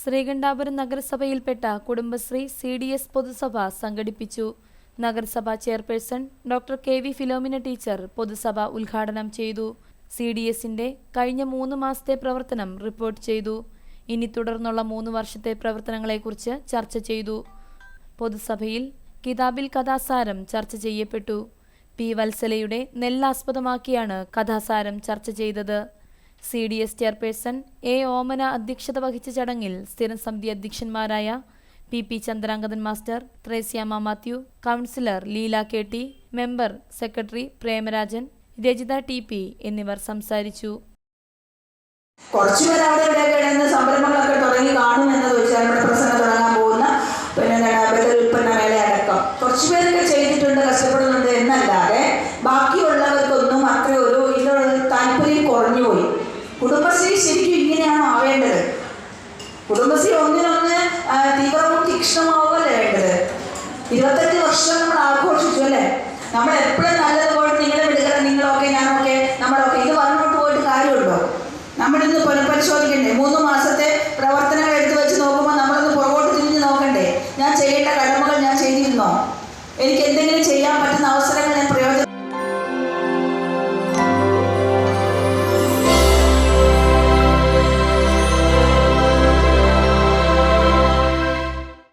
ശ്രീകണ്ഠാപുരം നഗരസഭയിൽപ്പെട്ട Kudumbashree C D S പൊതുസഭ സംഘടിപ്പിച്ചു. നഗരസഭാ chairperson doctor K V Philomina teacher പൊതുസഭ ഉദ്ഘാടനം ചെയ്തു. സി ഡി എസിന്റെ കഴിഞ്ഞ മൂന്ന് മാസത്തെ പ്രവർത്തനം റിപ്പോർട്ട് ചെയ്തു. ഇനി തുടർന്നുള്ള മൂന്ന് വർഷത്തെ പ്രവർത്തനങ്ങളെക്കുറിച്ച് ചർച്ച ചെയ്തു. പൊതുസഭയിൽ കിതാബിൽ കഥാസാരം ചർച്ച ചെയ്യപ്പെട്ടു. പി വത്സലയുടെ നെല്ലാസ്പദമാക്കിയാണ് കഥാസാരം ചർച്ച ചെയ്തത്. C D S chairperson A Omana അധ്യക്ഷത വഹിച്ച ചടങ്ങിൽ സ്ഥിരം സമിതി അധ്യക്ഷന്മാരായ P P Chandrangadhan master Thresiamma Mathew councillor Leela K T member secretary Premarajan Rajitha T P എന്നിവർ സംസാരിച്ചു. കുറച്ചുപേർ അവിടെ ശരിക്കും ഇങ്ങനെയാണ് ആവേണ്ടത്. കുടുംബശ്രീ ഒന്നിനൊന്ന് തീവ്രവും തീക്ഷ്ണമാവുകയല്ലേ വേണ്ടത്? ഇരുപത്തഞ്ച് വർഷം നമ്മൾ ആഘോഷിച്ചു അല്ലേ? നമ്മൾ എപ്പോഴും നല്ലതുപോലെ നിങ്ങളെ വിളിക്കണം നിങ്ങളൊക്കെ ഞാനൊക്കെ നമ്മളൊക്കെ. ഇത് പറഞ്ഞുകൊണ്ട് പോയിട്ട് കാര്യമുണ്ടോ? നമ്മളിന്ന് പുനഃപരിശോധിക്കണ്ടേ മൂന്ന് മാസത്തെ പ്രവർത്തനങ്ങൾ എടുത്തു വെച്ച് നോക്കുമ്പോൾ നമ്മളൊന്ന് പുറകോട്ട് തിരിഞ്ഞ് നോക്കണ്ടേ? ഞാൻ ചെയ്യേണ്ട കടമകൾ ഞാൻ ചെയ്തിരുന്നോ? എനിക്ക് എന്തെങ്കിലും ചെയ്യാൻ പറ്റുന്ന അവസ്ഥ